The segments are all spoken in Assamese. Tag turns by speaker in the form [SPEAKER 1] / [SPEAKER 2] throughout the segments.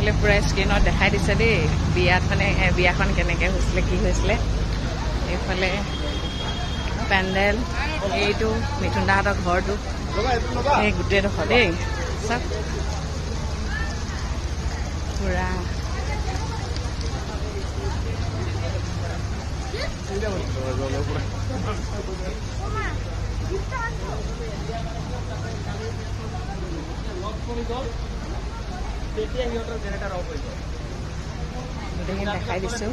[SPEAKER 1] এইফালে পূৰা স্ক্ৰীণত দেখাই দিছে দেই বিয়াত মানে বিয়াখন কেনেকৈ হৈছিলে কি হৈছিলে। এইফালে পেণ্ডেল এইটো মিথুন দাহঁতৰ ঘৰটো। এই গোটেইডোখৰ দেই চাওক পূৰা। গোটেইখিনি দেখাই দিছোঁ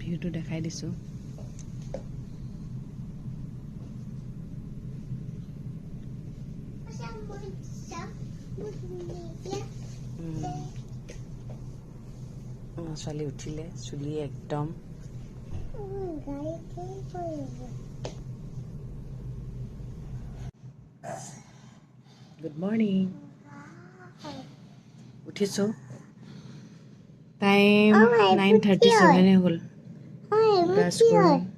[SPEAKER 1] ভিউটো দেখাই দিছোঁ আমাৰ ছোৱালী উঠিলে চুলি একদম গুড মৰ্ণিং উঠিছোঁ টাইম নাইন থাৰ্টি ছেভেনে হ'ল ব্ৰাছ কৰি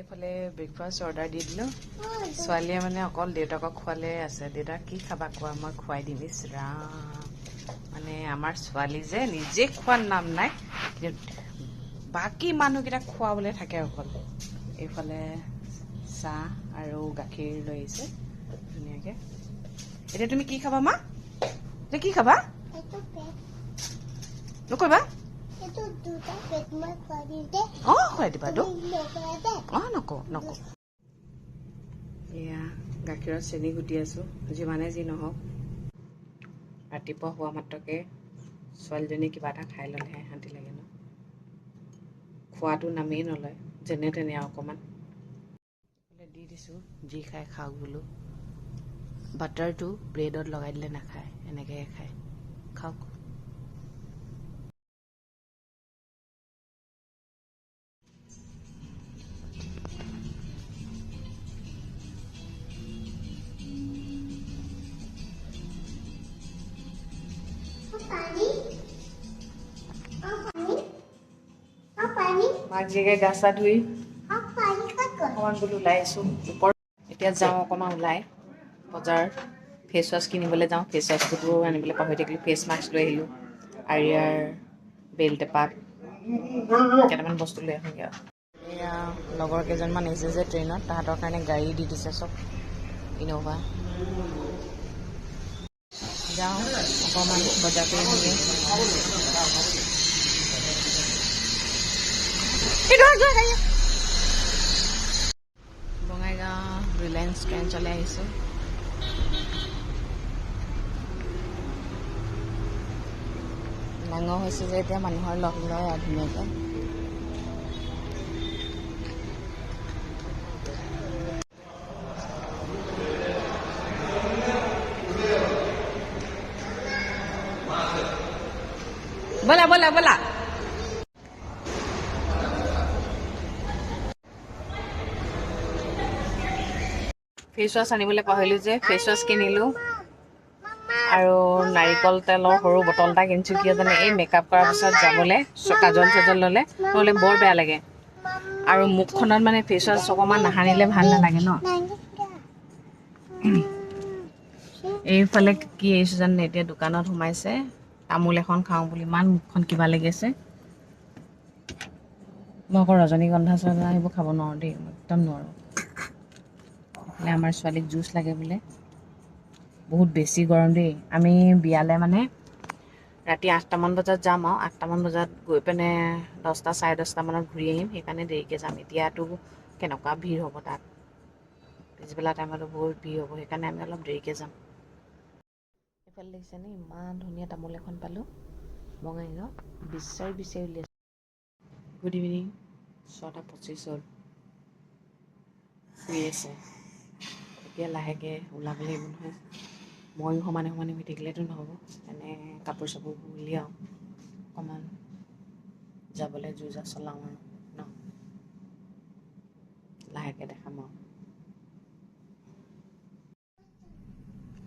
[SPEAKER 1] এইফালে ব্ৰেকফাষ্ট অৰ্ডাৰ দি দিলোঁ। ছোৱালীয়ে মানে অকল দেউতাকক খোৱালে আছে। দেউতাক কি খাবা কোৱা? মই খুৱাই দিম। ইছ ৰাম। মানে আমাৰ ছোৱালী যে নিজে খোৱাৰ নাম নাই কিন্তু বাকী মানুহকেইটাক খুৱাবলৈ থাকে অকল। এইফালে চাহ আৰু গাখীৰ লৈ আহিছে। ধুনীয়াকৈ। এতিয়া তুমি কি খাবা মা? এতিয়া কি খাবা? নকৰিবা? অঁ খুৱাই দিবা তো অঁ নকওঁ নকওঁ এয়া গাখীৰত চেনি গুটি আছোঁ যিমানে যি নহওক ৰাতিপুৱা হোৱা মাত্ৰকে ছোৱালীজনীয়ে কিবা এটা খাই ল'লেহে শান্তি লাগে ন খোৱাটো নামেই নলয় যেনে তেনে আৰু অকণমান দি দিছোঁ যি খাই খাওক বোলো বাটাৰটো ব্ৰেডত লগাই দিলে নাখায় এনেকৈহে খায় খাওক মাক জীয়েকে গা চা ধুই। অকণমান বোলো ওলাই আহিছোঁ ওপৰত এতিয়া যাওঁ অকণমান ওলাই। বজাৰ ফেচ ৱাছ কিনিবলৈ যাওঁ। ফেচ ৱাছটোতো আনিবলৈ পাহৰি থাকিলোঁ। ফেচ মাস্ক লৈ আহিলোঁ। আৰিয়াৰ বেল্ট এপাত কেইটামান বস্তু লৈ আহোঁগৈ আৰু। এয়া লগৰ কেইজনমান আহিছে যে ট্ৰেইনত। তাহাঁতৰ কাৰণে গাড়ী দি দিছে চব। ইন'ভা। যাওঁ অকণমান বজাৰ কৰি আহোঁগৈ। বঙাইগাঁও ৰিলায়েন্স ট্ৰেঞ্চলৈ আহিছোঁ ডাঙৰ হৈছে যে এতিয়া মানুহৰ লগ লয় আৰু ধুনীয়াকৈ ব'লা ব'লা ব'লা ফেচ ৱাছ আনিবলৈ পাহৰিলোঁ যে ফেচ ৱাছ কিনিলোঁ। আৰু নাৰিকল তেলৰ সৰু বটল এটা কিনিছোঁ কিয় জানে এই মেকআপ কৰাৰ পাছত যাবলৈ কাজল চাজল ল'লে নহ'লে বৰ বেয়া লাগে। আৰু মুখখনত মানে ফেচ ৱাছ অকণমান নাসানিলে ভাল নালাগে ন? এইফালে কি আহিছোঁ জানে এতিয়া দোকানত সোমাইছে। তামোল এখন খাওঁ বুলি ইমান মুখখন কিবা লাগি আছে। মই আকৌ ৰজনীগন্ধা চজা সেইবোৰ খাব নোৱাৰোঁ দেই একদম নোৱাৰোঁ। বোলে আমাৰ ছোৱালীক জুচ লাগে বোলে। বহুত বেছি গৰম দেই। আমি বিয়ালৈ মানে ৰাতি আঠটামান বজাত যাম আৰু। আঠটামান বজাত গৈ পিনে দহটা চাৰে দহটামানত ঘূৰি আহিম। সেইকাৰণে দেৰিকৈ যাম। এতিয়াতো কেনেকুৱা ভিৰ হ'ব তাত? পিছবেলা টাইমতো বহুত ভিৰ হ'ব। সেইকাৰণে আমি অলপ দেৰিকৈ যাম। এইফালে দেখিছেনে ইমান ধুনীয়া তামোল এখন পালোঁ। বঙাইগাঁও বিচাৰি বিচাৰি উলিয়াইছোঁ। গুড ইভিনিং ছটা পঁচিছ হ'ল। শুই আছে। এতিয়া লাহেকৈ ওলাব লাগিব নহয় ময়ো সমানে সমানে শুই থাকিলেতো নহ'ব এনে কাপোৰ চাপোৰবোৰ উলিয়াওঁ অকণমান যাবলৈ যো জা চলাওঁ আৰু ন। লাহেকৈ দেখাম আৰু।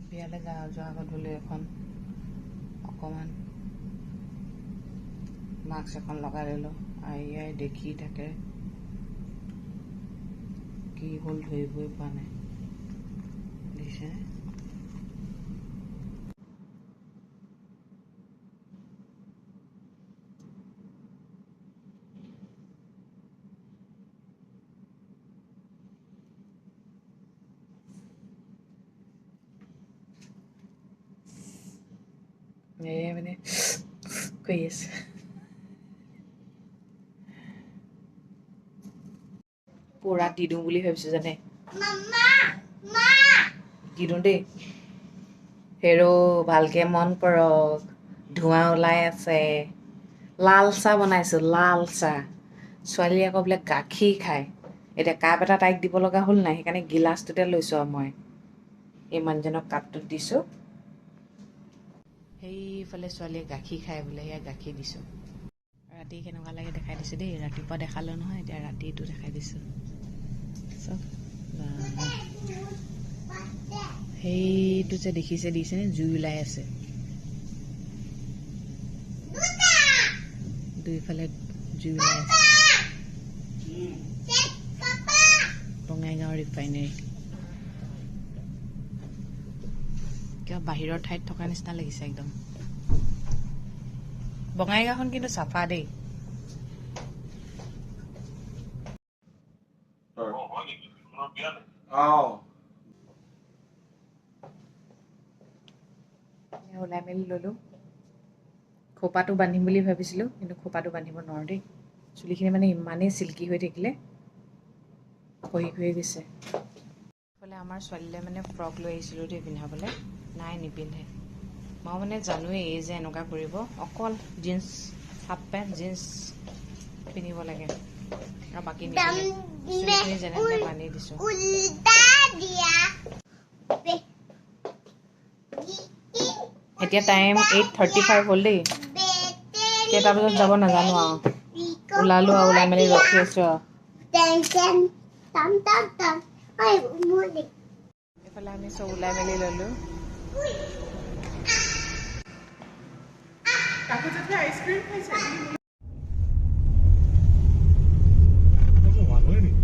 [SPEAKER 1] বিয়ালৈ যা যোৱা বোলে এখন অকণমান মাস্ক এখন লগাই ল'লোঁ আই আই দেখি থাকে। কি হ'ল ধৰিবই পৰা নাই দিছে এই মানে আছে পূৰা দি দিওঁ বুলি ভাবিছোঁ জানে? দি দিওঁ দেই। হেৰ' ভালকে মন কৰক। ধোঁৱা ওলাই আছে। লাল চাহ বনাইছোঁ লাল চাহ। ছোৱালীয়ে আকৌ বোলে গাখীৰ খায়। এতিয়া কাপ এটা তাইক দিব লগা হ'ল নাই সেইকাৰণে গিলাচটোতে লৈছোঁ আৰু মই। এই মানুহজনক কাপটোত দিছোঁ। সেইফালে ছোৱালীয়ে গাখীৰ খায় বোলে সেয়া গাখীৰ দিছোঁ। ৰাতি কেনেকুৱা লাগে দেখাই দিছোঁ দেই ৰাতিপুৱা দেখালোঁ নহয় এতিয়া ৰাতিটো দেখাই দিছোঁ। চব। সেইটো যে দেখিছে দেখিছেনে জুই ওলাই আছে। দুইফালে জুই ওলাই আছে। বঙাইগাঁও ৰিফাইনেৰী। বাহিৰৰ ঠাইত থকা নিচিনা লাগিছে একদম। বঙাইগাঁওখন কিন্তু চাফা দেই।
[SPEAKER 2] Oh.
[SPEAKER 1] ওলাই মেলি ল'লোঁ। খোপাটো বান্ধিম বুলি ভাবিছিলোঁ কিন্তু খোপাটো বান্ধিব নোৱাৰোঁ দেই। চুলিখিনি মানে ইমানেই চিল্কি হৈ থাকিলে। খহি খহি গৈছে। বোলে আমাৰ ছোৱালীলৈ মানে ফ্ৰক লৈ আহিছিলোঁ দেই পিন্ধাবলৈ। নাই নিপিন্ধে। মই মানে জানোৱেই এই যে এনেকুৱা কৰিব। অকল জিন্স হাফ পেণ্ট জিন্স পিন্ধিব লাগে। আৰু বাকী যেনে তেনে বান্ধি দিছোঁ। এতিয়া টাইম এইট থাৰ্টি ফাইভ হ'ল দেই। কেইটা বজাত যাব নাজানো আৰু। ওলালোঁ আৰু ওলাই মেলি ৰখি আছোঁ আৰু।
[SPEAKER 3] টেনচন টাম টাম টাম ঐ মোৰ দেখ
[SPEAKER 1] এইফালে আমি চব ওলাই মেলি ল'লোঁ
[SPEAKER 2] মানুহে নেকি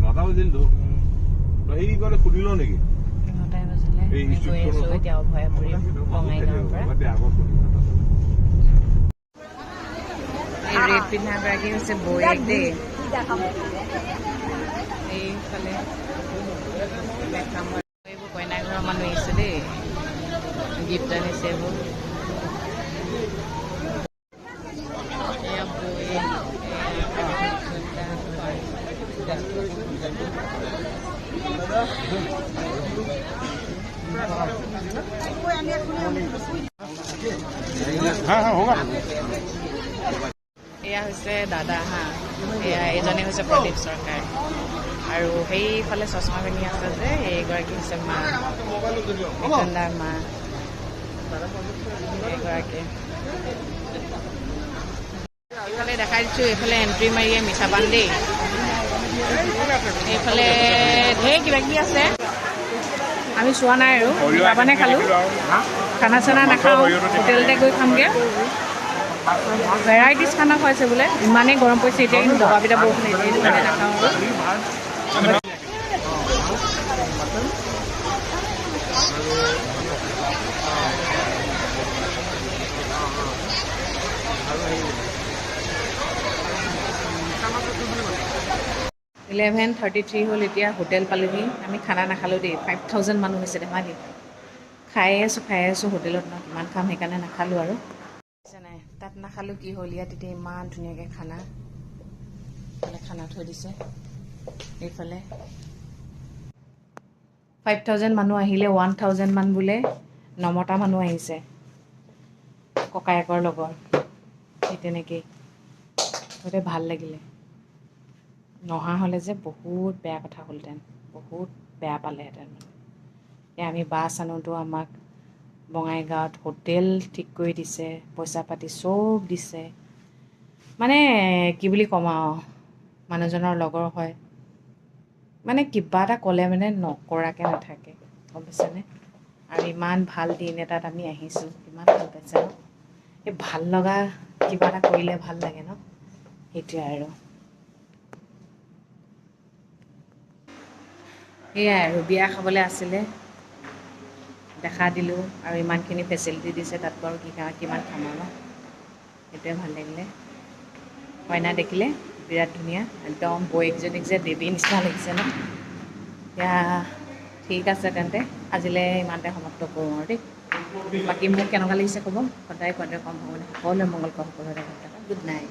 [SPEAKER 2] নটা বাজিলতো তই এই কলে সুধি লওঁ নেকি
[SPEAKER 1] নটাই বাজিলে
[SPEAKER 2] এই
[SPEAKER 1] আমি গৈ আছোঁ
[SPEAKER 2] ষ্ট্ৰীটখনত?
[SPEAKER 1] এতিয়া অভয়া পৰিম বঙাইগাঁৱৰ পৰা
[SPEAKER 2] বাদ দে, আগত সুধি লওঁ।
[SPEAKER 1] এই ৰেড পিন্ধা গৰাকী হৈছে বৌয়েক দেই এইফালে এইবোৰ কইনা ঘৰৰ মানুহ আহিছে দেই গিফ্ট আনিছে এইবোৰ এয়া বৌয়েক, এয়া এয়া হৈছে দাদা হা। এয়া এইজনে হৈছে প্ৰদীপ চৰকাৰ। আৰু সেইফালে চশমা পিন্ধি আছে যে এইগৰাকী হৈছে মা। বিকন্দাৰ মা। এইগৰাকী। এইফালে দেখাই দিছোঁ এইফালে এণ্ট্ৰি মাৰিয়ে মিঠা পান দেই। এইফালে ঢেৰ কিবা কিবি আছে। আমি চোৱা নাই আৰু মিঠা খালোঁ? খানা চানা নাখাওঁ হোটেলতে গৈ খামগৈ। ভেৰাইটিজ খানা খুৱাইছে বোলে ইমানেই গৰম পৰিছে এতিয়া কিন্তু দবা পিঠা বৰষুণ কাৰণে নাখাওঁ। ইলেভেন থাৰ্টি থ্ৰী হ'ল এতিয়া হোটেল পালোহি। আমি খানা নাখালোঁ দেই ফাইভ থাউজেণ্ড মানুহ হৈছে ধেমালি। খাই আছোঁ খাই আছোঁ হোটেলত ন কিমান খাম সেইকাৰণে নাখালোঁ আৰু। তাত নাখালোঁ কি হ'ল ইয়াত এতিয়া ইমান ধুনীয়াকৈ খানা। এইফালে খানা থৈ দিছে এইফালে। ফাইভ থাউজেণ্ড মানুহ আহিলে ওৱান থাউজেণ্ড মান বোলে নমতা মানুহ আহিছে। ককায়েকৰ লগৰ সেই তেনেকেই। গতিকে ভাল লাগিলে। নহা হ'লে যে বহুত বেয়া কথা হ'লহেঁতেন বহুত বেয়া পালেহেঁতেন। এতিয়া আমি বাছ আনোতো আমাক বঙাইগাঁৱত হোটেল ঠিক কৰি দিছে পইচা পাতি চব দিছে। মানে কি বুলি ক'ম আৰু মানুহজনৰ লগৰ হয়। মানে কিবা এটা ক'লে মানে নকৰাকৈ নাথাকে গম পাইছেনে? আৰু ইমান ভাল দিন এটাত আমি আহিছোঁ ইমান ভাল পাইছে ন? এই ভাল লগা কিবা এটা কৰিলে ভাল লাগে ন? সেইটোৱে আৰু। সেয়াই আৰু বিয়া খাবলৈ আছিলে। দেখা দিলোঁ আৰু ইমানখিনি ফেচিলিটি দিছে তাত বাৰু কি কিমান খাম আৰু। ন সেইটোৱে ভাল লাগিলে। কইনা দেখিলে বিৰাট ধুনীয়া একদম বৌয়েকজনীক যে দেৱীৰ নিচিনা লাগিছে ন। এতিয়া ঠিক আছে তেন্তে আজিলৈ ইমানতে সমাপ্ত কৰোঁ আৰু দেই। বাকী মোক কেনেকুৱা লাগিছে ক'ব? সদায় কোৱাটোৱে কম হ'ব সকলোৱে মংগল কৰক সকলোৰে গুড নাইট